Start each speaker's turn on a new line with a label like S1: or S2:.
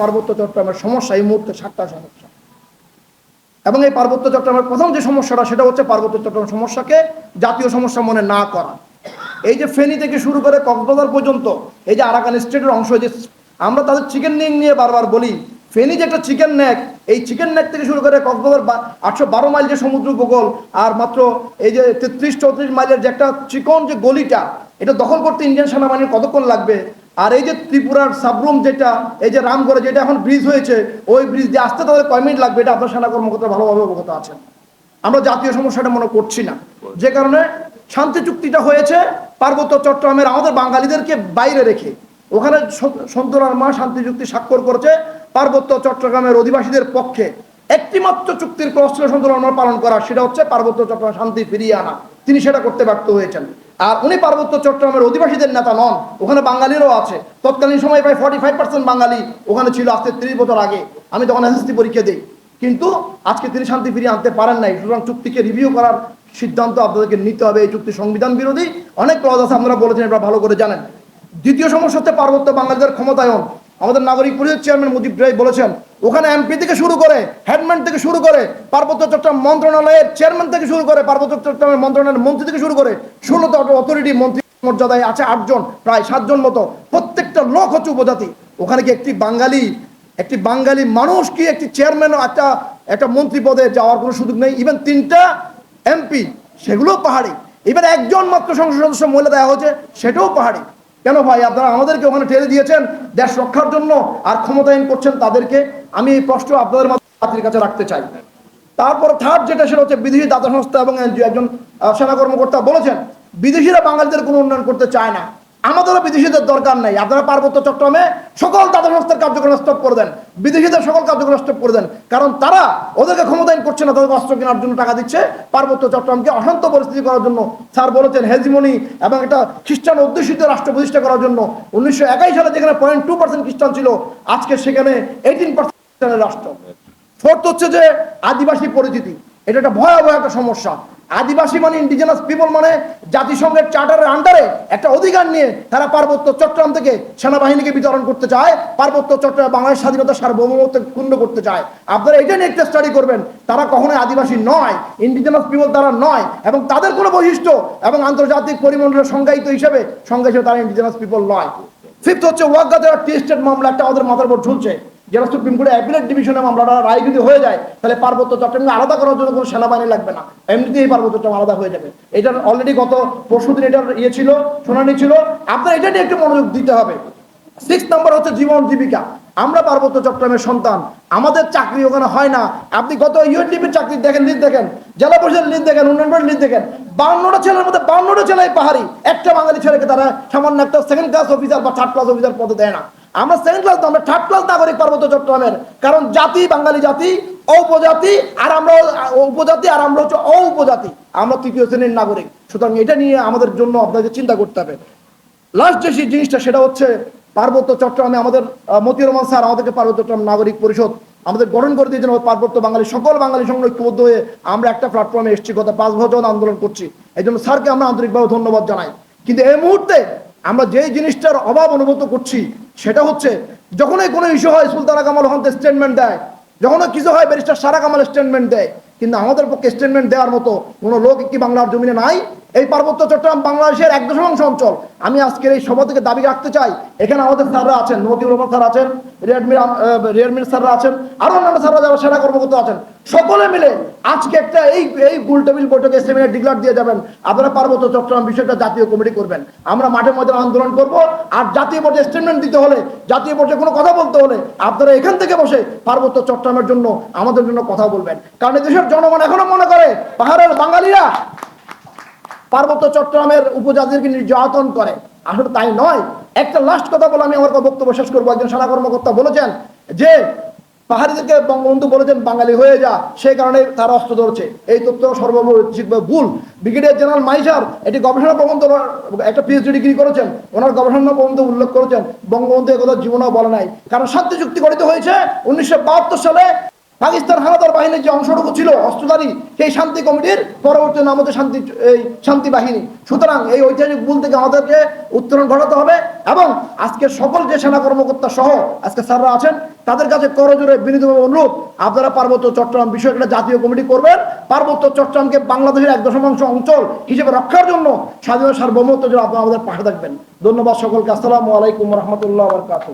S1: পার্বত্য চট্টগ্রামের সমস্যা, এই মুহূর্তে সাতটা সমস্যা। এবং এই পার্বত্য চট্টগ্রামের প্রথম যে সমস্যাটা, সেটা হচ্ছে পার্বত্য চট্টগ্রাম সমস্যাকে জাতীয় সমস্যা মনে না করা। এই যে ফেনী থেকে শুরু করে কক্সবাজার পর্যন্ত, এই যে আরাকান স্টেটের অংশ যে আমরা তাদের চিকেন নেক নিয়ে বারবার বলি, ফেনী যে একটা চিকেন নেক এই চিকেন নেক থেকে শুরু করে কক্সবাজার আটশো বারো মাইল যে সমুদ্র উপকূল আর মাত্র এই যে তেত্রিশ চৌত্রিশ মাইলের যে একটা চিকন যে গলিটা, এটা দখল করতে ইন্ডিয়ান সেনাবাহিনীর কতক্ষণ লাগবে? আর এই যে ত্রিপুরার সাবরুম যেটা, এই যে রামগড়ে যেটা এখন ব্রিজ হয়েছে, ওই ব্রিজ দিয়ে আসতে তাদের কয় মিনিট লাগবে? এটা আপনার সেনা কর্মকর্তা ভালোভাবে অবগত আছেন। আমরা জাতীয় সমস্যাটা মনে করছি না। যে কারণে শান্তি চুক্তিটা হয়েছে, পার্বত্য চট্টগ্রামের আমাদের বাঙালিদেরকে বাইরে রেখে। ওখানে সন্তরার মা শান্তি চুক্তি স্বাক্ষর করেছে, পার্বত্য চট্টগ্রামের অধিবাসীদের পক্ষে। একটিমাত্র চুক্তির ক্রস সন্তরার মা পালন করা, সেটা হচ্ছে পার্বত্য চট্টগ্রাম শান্তি ফিরিয়ে আনা। তিনি সেটা করতে ব্যর্থ হয়েছেন। আর উনি পার্বত্য চট্টগ্রামের অধিবাসীদের নেতা নন, ওখানে বাঙালিরও আছে। তৎকালীন সময় প্রায় ফর্টি ফাইভ পার্সেন্ট বাঙালি ওখানে ছিল, আজকে ত্রিশ বছর আগে। আমি তখন এসএসসি পরীক্ষা দিই। কিন্তু আজকে তিনি শান্তি ফিরিয়ে আনতে পারেন নাই। সুতরাং চুক্তিকে রিভিউ করার সিদ্ধান্ত আপনাদেরকে নিতে হবে এই চুক্তি সংবিধান বিরোধী। অনেক ক্লজ আছে, আপনারা বলেছেন এটা ভালো করে জানেন। দ্বিতীয় সমস্যা হচ্ছে পার্বত্য বাঙালিদের ক্ষমতায়ন। আমাদের নাগরিক পরিষদ চেয়ারম্যান মুজিব রায় বলেছেন, ওখানে এমপি থেকে শুরু করে হেডম্যান থেকে শুরু করে পার্বত্য চট্টগ্রাম মন্ত্রণালয়ের চেয়ারম্যান থেকে শুরু করে পার্বত্য চট্টগ্রামের মন্ত্রণালয়ের মন্ত্রী থেকে শুরু করে ষোলোটা অথরিটি মন্ত্রী মর্যাদায় আছে আটজন, প্রায় সাতজন মতো। প্রত্যেকটা লোক হচ্ছে উপজাতি। ওখানে কি একটি বাঙালি একটি বাঙালি মানুষ কি একটি চেয়ারম্যান একটা একটা মন্ত্রী পদে যাওয়ার কোনো সুযোগ নেই? ইভেন তিনটা এমপি সেগুলো পাহাড়ি। এবার একজন মাত্র সংসদ সদস্য মহিলা দেওয়া হয়েছে, সেটাও পাহাড়ি। কেন ভাই, আপনারা আমাদেরকে ওখানে ঠেলে দিয়েছেন? দেশ রক্ষার জন্য আর ক্ষমতায়ন করছেন তাদেরকে? আমি এই প্রশ্ন আপনাদের মাধ্যমে কাছে রাখতে চাই। তারপর থার্ড যেটা, সেটা হচ্ছে বিদেশি দাতা সংস্থা এবং একজন সেনা কর্মকর্তা বলেছেন, বিদেশিরা বাঙালিদের কোনো উন্নয়ন করতে চায় না। আমাদেরও বিদেশিদের দরকার নেই। আপনারা পার্বত্য চট্টগ্রামে সকল দাতা সংস্থার কার্যক্রম স্টপ করে দেন। বিদেশিদের সকল কার্যক্রম স্টপ করে দেন। কারণ তারা ওদেরকে ক্ষমতায়ন করছে না, তাদের অস্ত্র কেনার জন্য টাকা দিচ্ছে। পার্বত্য চট্টগ্রামকে অশান্ত পরিস্থিতি করার জন্য স্যার বলেছেন হেজিমনি এবং একটা খ্রিস্টান অধ্যুষিত রাষ্ট্র প্রতিষ্ঠা করার জন্য। উনিশশো একাই সালে যেখানে পয়েন্ট টু পার্সেন্ট খ্রিস্টান ছিল, আজকে সেখানে এইটিন পার্সেন্ট রাষ্ট্র। ফোর্থ হচ্ছে যে আদিবাসী পরিচিতি। এটা একটা ভয়াবহ একটা সমস্যা। আদিবাসী মানে ইন্ডিজিনাস পিপল মানে জাতিসংঘের চার্টারের আন্ডারে একটা অধিকার নিয়ে তারা পার্বত্য চট্টগ্রাম থেকে সেনাবাহিনীকে বিতরণ করতে চায়, পার্বত্য চট্টগ্রাম বাংলাদেশ স্বাধীনতা সার্বভৌমত্ব ক্ষুণ্ণ করতে চায়। আপনারা এটা নিয়ে একটা স্টাডি করবেন, তারা কখনোই আদিবাসী নয় ইন্ডিজিনাস পিপল তারা নয়, এবং তাদের কোনো বৈশিষ্ট্য এবং আন্তর্জাতিক পরিমণ্ডলের সংজ্ঞায়িত হিসেবে সংজ্ঞা হিসেবে তারা ইন্ডিজিনাস পিপল নয়। ফিফথ হচ্ছে ওয়াগা দেওয়ার টেস্টেড মামলা, একটা আমাদের মাথার উপর ঝুলছে। যারা সুপ্রিম কোর্টে অ্যাপিলেট ডিভিশনে মামলাটা রায় যদি হয়ে যায়, তাহলে পার্বত্য চট্টগ্রামকে আলাদা করার জন্য কোনো সেনাবাহিনী লাগবে না। এমনিতেই এই পার্বত্য চট্টগ্রাম আলাদা হয়ে যাবে। এটার অলরেডি গত পরশু দিন এটার ইয়ে ছিল, শুনানি ছিল। আপনার এটা নিয়ে একটু মনোযোগ দিতে হবে। সিক্স নাম্বার হচ্ছে জীবন জীবিকা। আমরা পার্বত্য চট্টগ্রামের সন্তান। আমাদের চাকরি ওখানে হয় না। আপনি গত ইউএনডিপির চাকরি দেখেন লিস্ট দেখেন। জেলা পরিষদের লিস্ট দেখেন, উন্নয়ন বোর্ডের লিস্ট দেখেন। বাউন্নটা ছেলের মধ্যে বাউন্নটা ছেলে পাহাড়ি। একটা বাঙালি ছেলেকে তারা সামান্য একটা সেকেন্ড ক্লাস অফিসার বা থার্ড ক্লাস অফিসার পদে দেয় না। আমরা সেকেন্ড ক্লাস আমরা থার্ড ক্লাস পার্বত্য চট্টগ্রামের। কারণ জাতি বাঙালি জাতি উপজাতি আর আমরা উপজাতি আর আমরা হচ্ছে উপজাতি আমরা তৃতীয় শ্রেণির নাগরিক। সুতরাং এটা নিয়ে আমাদের জন্য আপনাদের চিন্তা করতে হবে। লাস্ট যে জিনিসটা, সেটা হচ্ছে পার্বত্য চট্টগ্রামে আমাদের মতিউর রহমান স্যার আমাদেরকে পার্বত্য চট্টগ্রাম নাগরিক পরিষদ আমাদের গঠন করে দিয়েছেন। পার্বত্য বাঙালি, সকল বাঙালি সঙ্গে ঐক্যবদ্ধ হয়ে আমরা একটা প্ল্যাটফর্মে এসেছি, গত পাঁচ বছর আন্দোলন করছি। এই জন্য স্যারকে আমরা আন্তরিকভাবে ধন্যবাদ জানাই। কিন্তু এই মুহূর্তে আমরা যে জিনিসটার অভাব অনুভূত করছি সেটা হচ্ছে, যখনই কোনো ইস্যু হয়, সুলতানা কামাল ওখান থেকে স্টেটমেন্ট দেয়। যখনও কিছু হয় ব্যারিস্টার সারা কামাল স্টেটমেন্ট দেয়। কিন্তু আমাদের পক্ষে স্টেটমেন্ট দেওয়ার মতো কোনো লোক কি বাংলার জমিনে নাই। এই পার্বত্য চট্টগ্রাম বাংলাদেশের এক দশমাংশ অঞ্চল। আমি আজকের এই সভা থেকে দাবি রাখতে চাই, এখানে আমাদের স্যাররা আছেন নদীর রহমান স্যার আছেন রেডমির রেডমির স্যাররা আছেন, আরও অন্যান্য স্যাররা যারা সেনা কর্মকর্তা আছেন, সকলে মিলে আজকে একটা এই এই গুল টেবিল বৈঠকে সেমিনার ডিক্লার দিয়ে যাবেন। আপনারা পার্বত্য চট্টগ্রাম বিষয়টা জাতীয় কমিটি করবেন। আমরা মাঠে ময়দানে আন্দোলন করব, আর জাতীয় পর্যায়ে স্টেটমেন্ট দিতে হলে, জাতীয় পর্যায়ে কোনো কথা বলতে হলে আপনারা এখান থেকে বসে পার্বত্য চট্টগ্রামের জন্য আমাদের জন্য কথা বলবেন। কারণ দেশের জনগণ এখনও মনে করে, পাহাড়ের বাঙালিরা পার্বত্য চট্টগ্রামের উপজাতিকে নির্যাতন করে। আসলে তাই নয়। একটা লাস্ট কথা বলে আমি আমার বক্তব্য শেষ করব। একজন সেনা কর্মকর্তা বলেছেন যে, পাহাড়িদেরকে বঙ্গবন্ধু বলেছেন, বাঙালি হয়ে যা। সেই কারণে তারা অস্ত্র ধরছে। এই তথ্য সর্বভাবে ভুল। ব্রিগেডিয়ার জেনারেল মাইসার এটি গবেষণা প্রবন্ধ একটা পিএইচডি ডিগ্রি করেছেন। ওনার গবেষণা প্রবন্ধ উল্লেখ করেছেন। বঙ্গবন্ধু একথা জীবনেও বলে নাই। কারণ শান্তি চুক্তি গঠিত হয়েছে। উনিশশো বাহাত্তর সালে পাকিস্তান হানাদার বাহিনীর যে অংশটুকু ছিল, অস্ত্রধারী, সেই শান্তি কমিটির পরবর্তী নাম হচ্ছে শান্তি, এই শান্তি বাহিনী। সুতরাং এই ঐতিহাসিক ভুল থেকে আমাদেরকে উত্তরণ ঘটাতে হবে এবং আজকে সকল যে সেনা কর্মকর্তা সহ আজকে স্যাররা আছেন, তাদের কাছে করজোরে বিনীতভাবে অনুরোধ, আপনারা পার্বত্য চট্টগ্রাম বিষয়ে একটা জাতীয় কমিটি করবেন। পার্বত্য চট্টগ্রামকে বাংলাদেশের এক দশমাংশ অঞ্চল হিসেবে রক্ষার জন্য স্বাধীন সার্বভৌমত্ব জন্য আপনারা আমাদের পাশে থাকবেন। ধন্যবাদ সকলকে। আসসালামু আলাইকুম রহমতুল্লাহ বরকাত